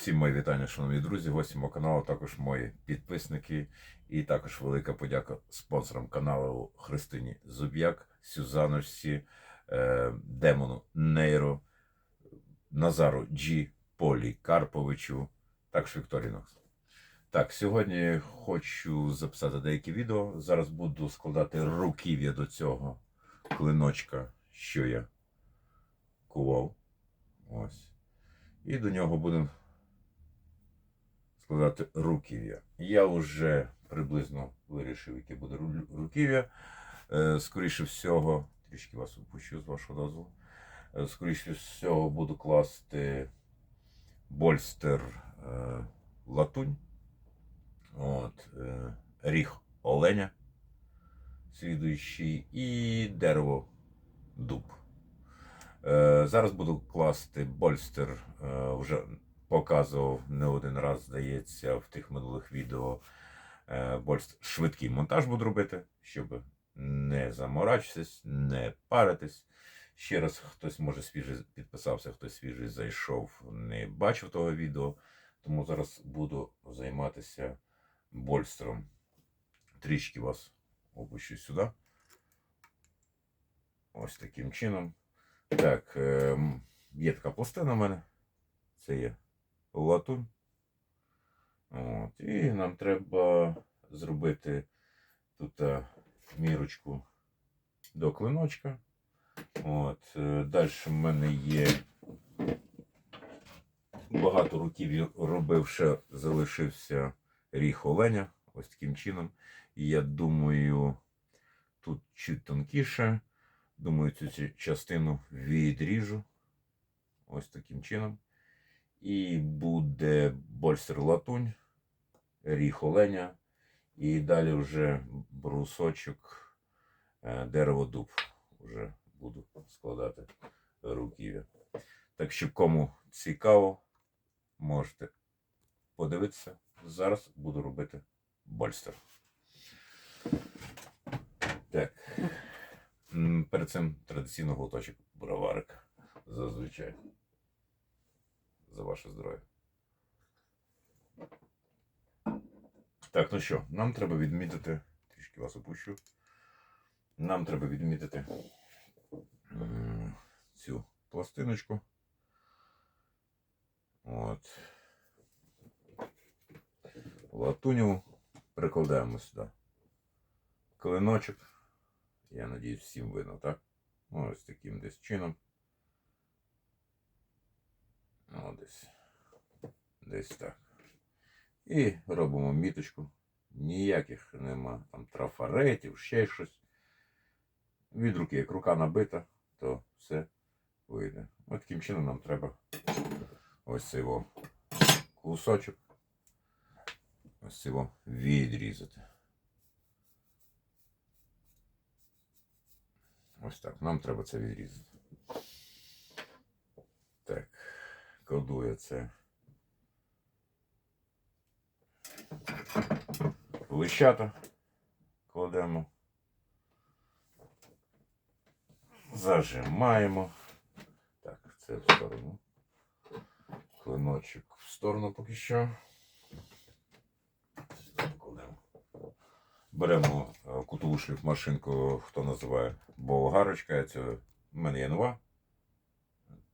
Всім мої вітання, шановні друзі, гості мого каналу, також мої підписники, і також велика подяка спонсорам каналу Христині Зуб'як, Сюзаночці, е, Демону Нейро, Назару Джі, Полі Карповичу, також Вікторії Нокс. Так, сьогодні хочу записати деякі відео. Зараз буду складати руків'я до цього клиночка, що я кував. Ось. І до нього будемо складати руків'я. Я вже приблизно вирішив, яке буде руків'я. Е, Скоріше всього, трішки вас опущу з вашого дозволу. Е, Скоріше всього буду класти больстер е, латунь. От, ріг оленя, слідуючий, і дерево дуб. Зараз буду класти больстер, вже показував не один раз, здається, в тих минулих відео. Е, Больстер швидкий монтаж буду робити, щоб не заморачуватись, не паритись. Ще раз хтось може свіжий підписався, хтось свіжий зайшов, не бачив того відео. Тому зараз буду займатися больстером. Трішки вас опущу сюди. Ось таким чином. Так, ем, є така пластина в мене. Це є латунь. От, і нам треба зробити тут е, мірочку до клиночка. От, е, далі в мене є багато років робив, ще залишився ріг оленя. Ось таким чином. І я думаю, тут чуть тонкіше. Думаю, цю частину відріжу. Ось таким чином. І буде больстер латунь, ріг оленя. І далі вже брусочок е, дерево дуб. Вже буду складати руків'я. Так що кому цікаво, можете подивитися. Зараз буду робити больстер. Так. Перед цим традиційно глоточок броварик. Зазвичай. За ваше здоров'я. Так, ну що, нам треба відмітити. Трішки вас опущу. Нам треба відмітити цю пластиночку. От. Латуню прикладаємо сюди. Клиночок. Я надіюсь, всім видно, так? Ну, Ось таким десь чином. Ну, десь. Десь так. І робимо міточку. Ніяких нема там трафаретів, ще щось. Від руки, як рука набита, то все вийде. Ось таким чином нам треба ось цей кусочок. Ось цього відрізати. Ось так. Нам треба це відрізати. Так. Я це. Лищата кладемо. Зажимаємо. Так, це в сторону. Клиночок в сторону поки що. Сюди покладемо. Беремо е, кутову шліфмашинку, хто називає болгарочка. Це в мене є нова.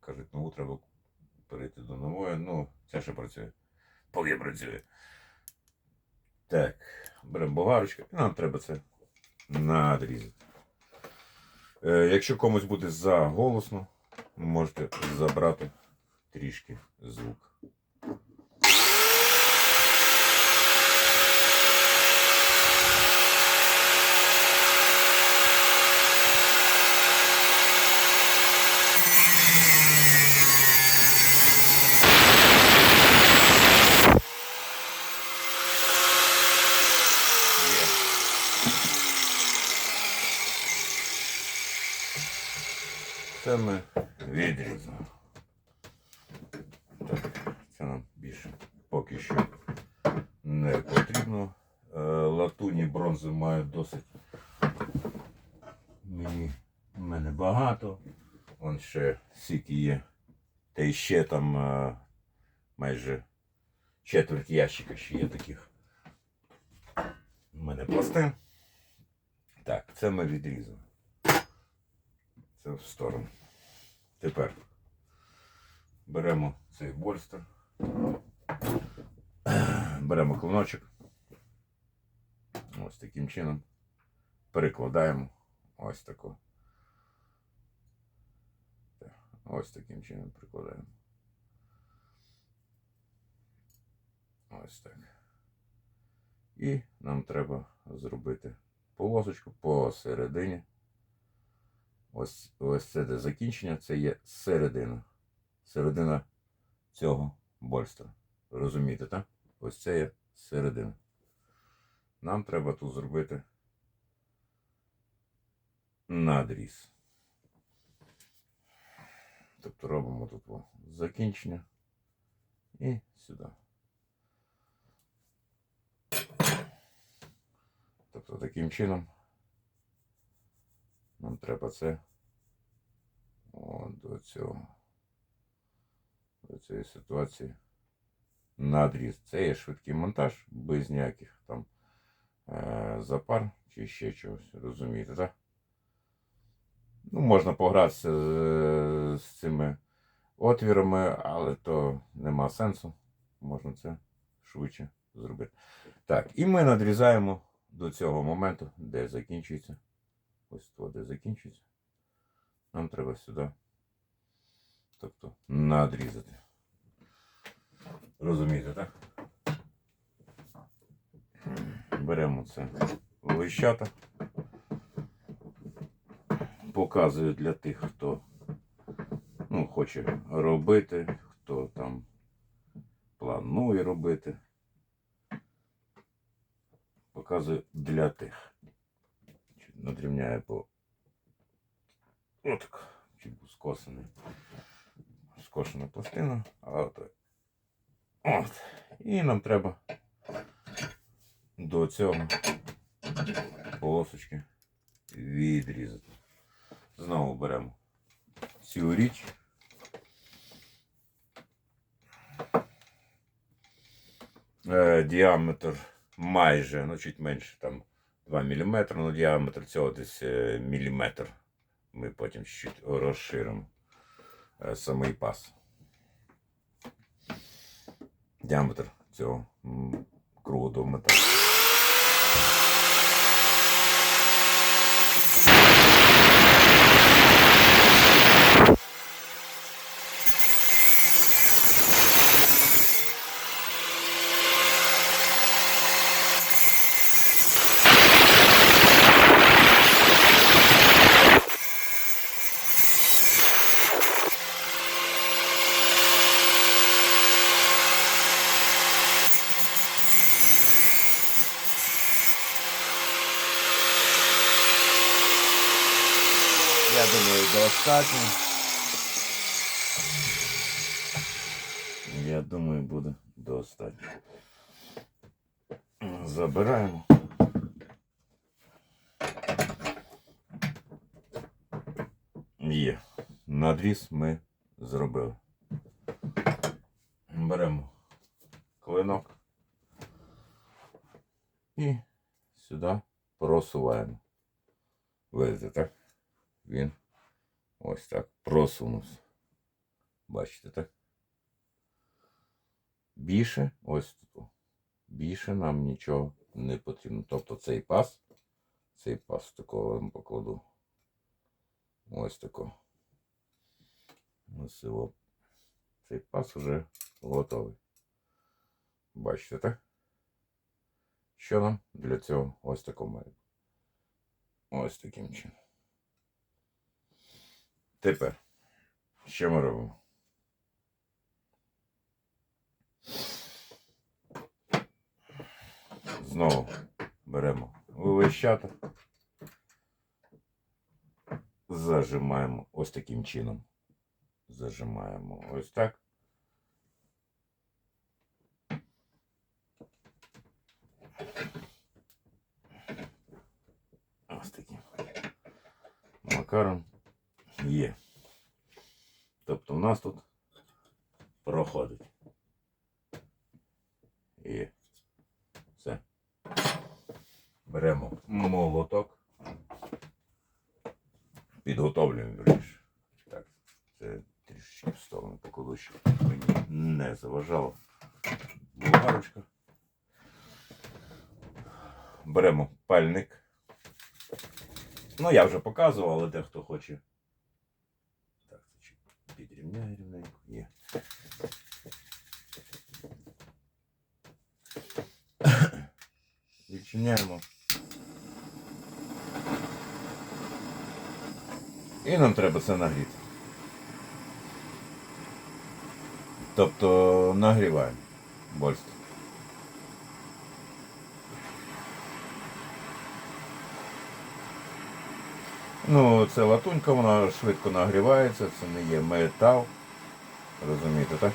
Кажуть, нову треба перейти до нової. Ну, це ще працює. Поки працює. Так, беремо болгарочку і нам треба це надрізати. Е, якщо комусь буде заголосно, можете забрати трішки звук. Є. Це ми відрізали. Так, це нам більше поки що не потрібно. Е, Латуні бронзи маю досить. Мені мене багато. Вон ще сіки є. Та й ще там е, майже четверть ящика ще є таких. У мене пластин. Так, це ми відрізали. Це в сторону. Тепер беремо цей больстер. Беремо клиночок. Ось таким чином. Перекладаємо. Ось тако. Так, Ось таким чином прикладаємо. Ось так. І нам треба зробити полосочку посередині. Ось, ось це де закінчення, це є середина. Середина цього больстера. Розумієте, так? Ось це є середина. Нам треба тут зробити надріз. Тобто робимо тут закінчення і сюди. Тобто таким чином нам треба це о, до цього до цієї ситуації надріз. Це є швидкий монтаж без ніяких там е, запар чи ще чогось. Розумієте, так? Ну, можна погратися з, з цими отвірами, але то нема сенсу. Можна це швидше зробити. Так, і ми надрізаємо до цього моменту, де закінчується. Ось то, де закінчується. Нам треба сюди. Тобто надрізати. Розумієте, так? Беремо це лищата. Показую для тих, хто ну, хоче робити, хто там планує робити. Показую для тих. Надрівняю по отак. Чуть був скосений. Скошена пластина, а от. От. І нам треба до цього полосочки відрізати. Знову беремо цю річ. Е, діаметр майже, ну чуть менше, там 2 мм, ну діаметр цього десь е, міліметр. Ми потім розширимо е, самий пас. Діаметр цього круглого металу. Я думаю, достатньо. Я думаю, буде достатньо. Забираємо. Є. Надріз ми зробили. Беремо клинок і сюди просуваємо. Видите, так? Він ось так просунувся. Бачите, так? Більше, ось тут. Більше нам нічого не потрібно. Тобто цей пас, цей пас такого вам покладу. Ось тако. Ось його. Цей пас вже готовий. Бачите, так? Що нам для цього ось тако має? Ось таким чином. Тепер, що ми робимо? Знову беремо вивищата, зажимаємо ось таким чином. Зажимаємо ось так. Ось таким макаром є. Тобто в нас тут проходить. І все. Беремо молоток. Підготовлюємо більше. Так, це трішечки в сторону поколу, щоб мені не заважало. Булгарочка. Беремо пальник. Ну, я вже показував, але дехто хоче. Підрівняю рівненько. Є. Відчиняємо. І нам треба це нагріти. Тобто нагріваємо больство. Ну, це латунька, вона швидко нагрівається, це не є метал. Розумієте, так?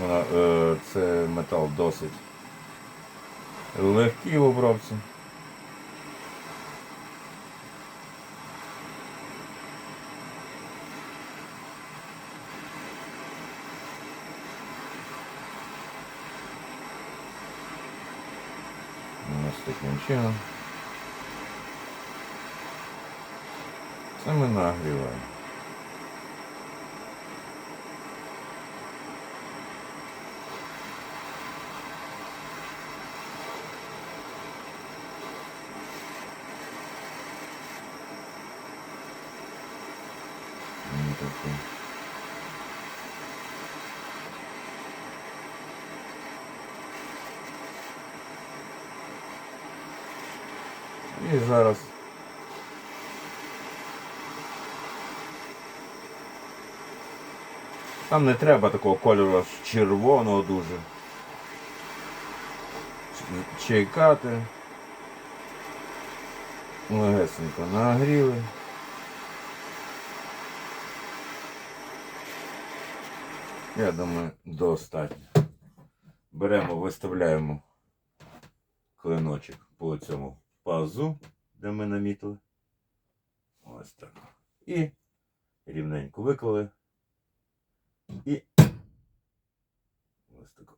Вона, е, це метал досить легкий в обробці. Ось чином. Це ми нагріваємо. Ну, таке. І зараз там не треба такого кольору аж червоного дуже. Чайкати. Легесенько нагріли. Я думаю, достатньо. Беремо, виставляємо клиночок по цьому пазу, де ми намітили. Ось так. І рівненько виклали. І ось так.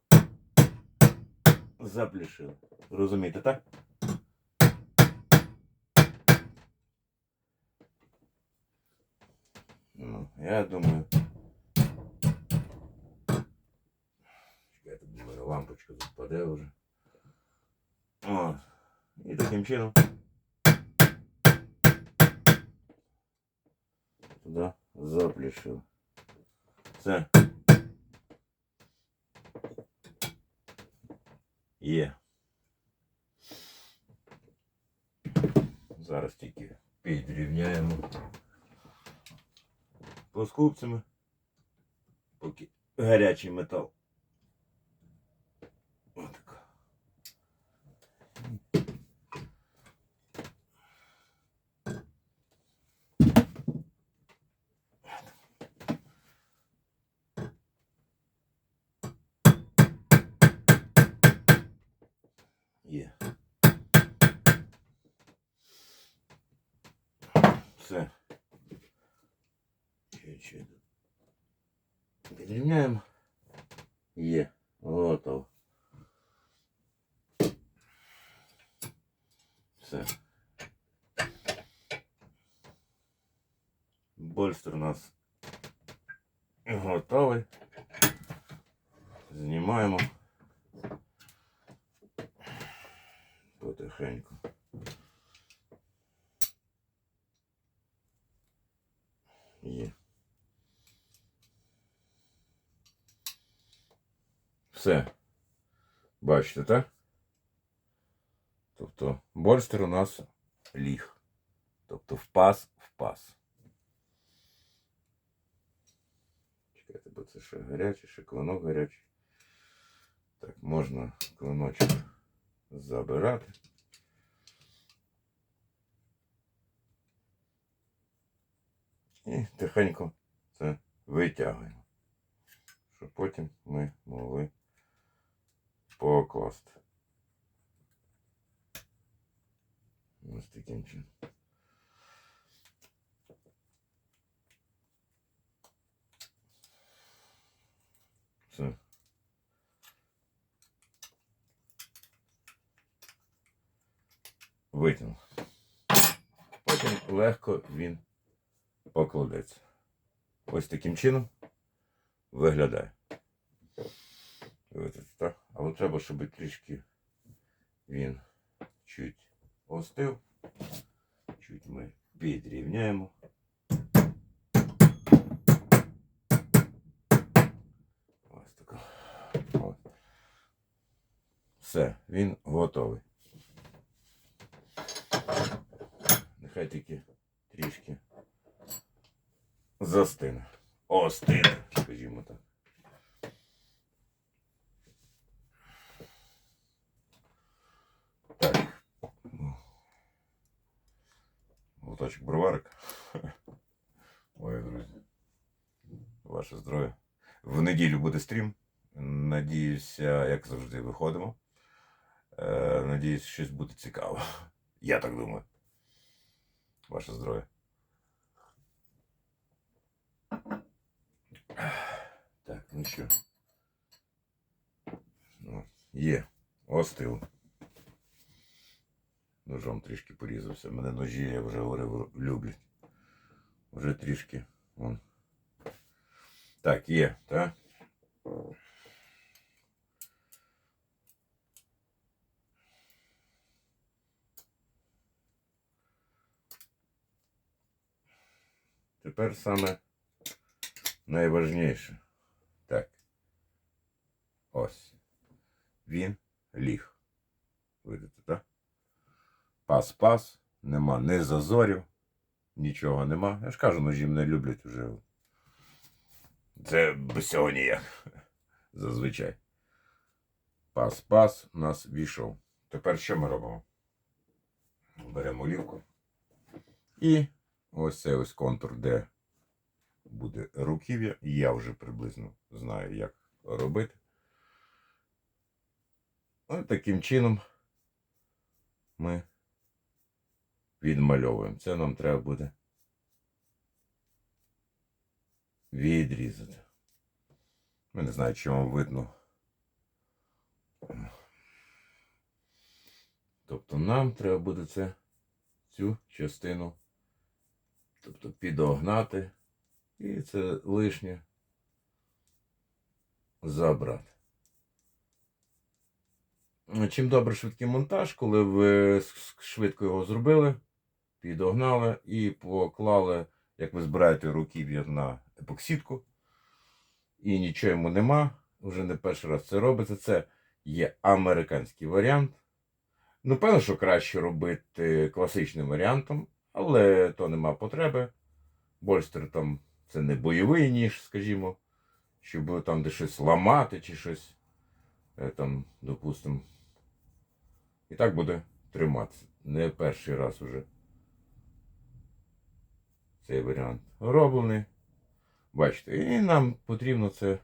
Заплішили. Розумієте, так? Ну, я думаю. Чекайте, думаю, лампочка западе вже. От. І таким чином. Туди заплішив. Все. Є. Зараз тільки підрівняємо плоскупцями, поки гарячий метал. Все. Чуть-чуть. Підрівняємо. Є. Готово. Все. Больстер у нас готовий. Знімаємо. Потихеньку. Все. Бачите, так? Тобто больстер у нас ліг. Тобто впас, впас. Чекайте, бо це ще гаряче, ще клинок гарячий. Так, можна клиночок забирати. І тихенько це витягуємо. Щоб потім ми могли покласти. Ось таким чином. Все. Витягнув. Потім легко він покладеться. Ось таким чином виглядає. Треба, щоб трішки він чуть остив. Чуть ми підрівняємо. Ось. Ось. Все, він готовий. Нехай тільки трішки застине. Остине, скажімо. Так. Лоточок броварик. Ой, друзі. Ваше здоров'я. В неділю буде стрім. Надіюся, як завжди, виходимо. Е, надіюсь, щось буде цікаво. Я так думаю. Ваше здоров'я. Так, ну що. Ну, є. Остило. Ножом трішки порізався. Мене ножі, я вже говорив, люблять. Вже трішки. Вон. Так, є, так? Тепер саме найважніше. Так. Ось. Він ліг. Видите, так? Пас-пас, нема ні зазорів, нічого нема. Я ж кажу, ножі мене люблять вже. Це без цього ніяк. Зазвичай. Пас-пас у нас війшов. Тепер що ми робимо? Беремо олівку. І ось цей ось контур, де буде руків'я. Я вже приблизно знаю, як робити. Ось таким чином ми відмальовуємо. Це нам треба буде відрізати. Я не знаю, чи вам видно. Тобто нам треба буде це, цю частину тобто підогнати і це лишнє забрати. Чим добре швидкий монтаж, коли ви швидко його зробили, підогнали і поклали, як ви збираєте руків'я на епоксидку, і нічого йому нема, вже не перший раз це робиться. Це є американський варіант. Ну, певно, що краще робити класичним варіантом, але то нема потреби. Больстер там це не бойовий ніж, скажімо, щоб там де щось ламати чи щось. е, Там, допустимо. І так буде триматися. Не перший раз уже цей варіант роблений. Бачите, і нам потрібно це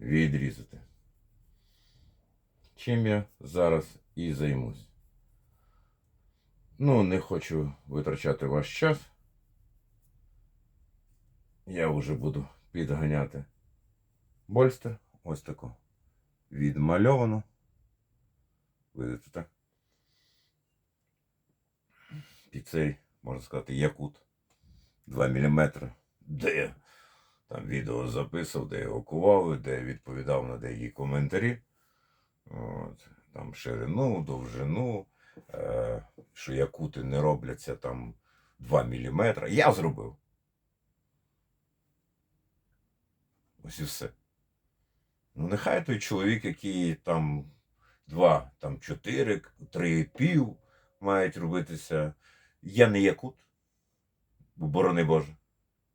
відрізати. Чим я зараз і займусь. Ну, не хочу витрачати ваш час. Я вже буду підганяти больстер. Ось тако. Відмальовано. Видите, так? Під цей, можна сказати, якут 2 мм. Де там відео записував, де його кував, де відповідав на деякі коментарі. От, там ширину, довжину, е, що якути не робляться там 2 мм. Я зробив. Ось і все. Ну, нехай той чоловік, який там 2, там 4, 3,5 мають робитися. Я не якут, борони Боже.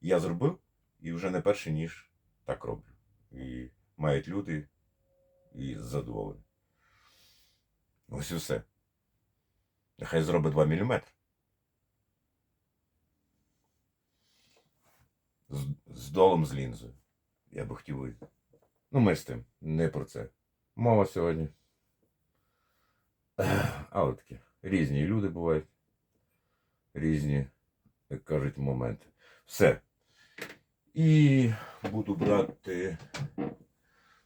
Я зробив і вже не перший ніж так роблю. І мають люди і задоволені. Ось і все. Нехай зробить 2 мм. З, з долом з лінзою. Я би хотів. Ну, ми з тим, не про це. Мова сьогодні. Але таке. Різні люди бувають. Різні, як кажуть, моменти. Все. І буду брати.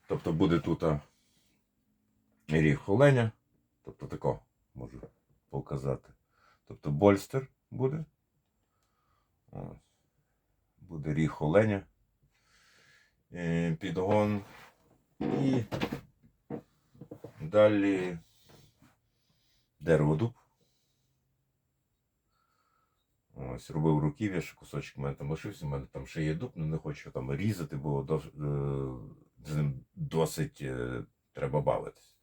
Тобто буде тут ріг оленя. Тобто тако можу показати. Тобто больстер буде. Буде ріг оленя. Е, Підгон. І далі дереводуб. Ось, робив руків'я, ще кусочок в мене там лишився, у мене там ще є дуб, але не хочу там різати, бо дос, е, з ним досить е, треба бавитись.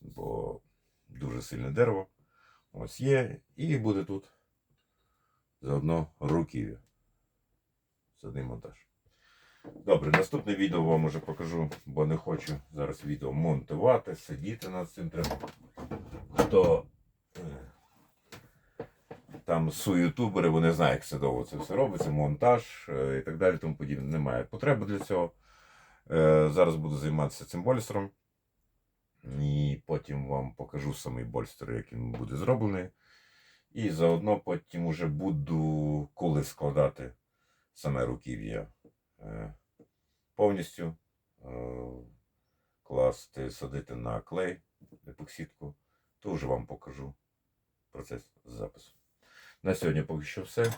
Бо дуже сильне дерево. Ось є. І буде тут заодно руків'я. Задний монтаж. Добре, наступне відео вам уже покажу, бо не хочу зараз відео монтувати, сидіти над цим треба. Хто е, там су-ютубери, вони знають, як це довго це все робиться, монтаж е, і так далі, тому подібне. Немає потреби для цього. Е, Зараз буду займатися цим болістером. І потім вам покажу самий больстер, як буде зроблений. І заодно потім уже буду коли складати саме руків'я е, повністю класти, садити на клей епоксидку, то вже вам покажу процес запису. На сьогодні поки що все.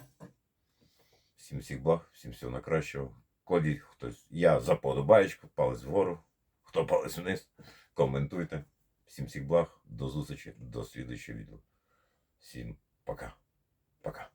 Всім всіх благ, всім всього найкращого. Кладіть хтось. Я за подобаєчку, палець вгору, хто палець вниз, коментуйте. Всім всіх благ, до зустрічі, до слідуючого відео. Всім пока. Пока.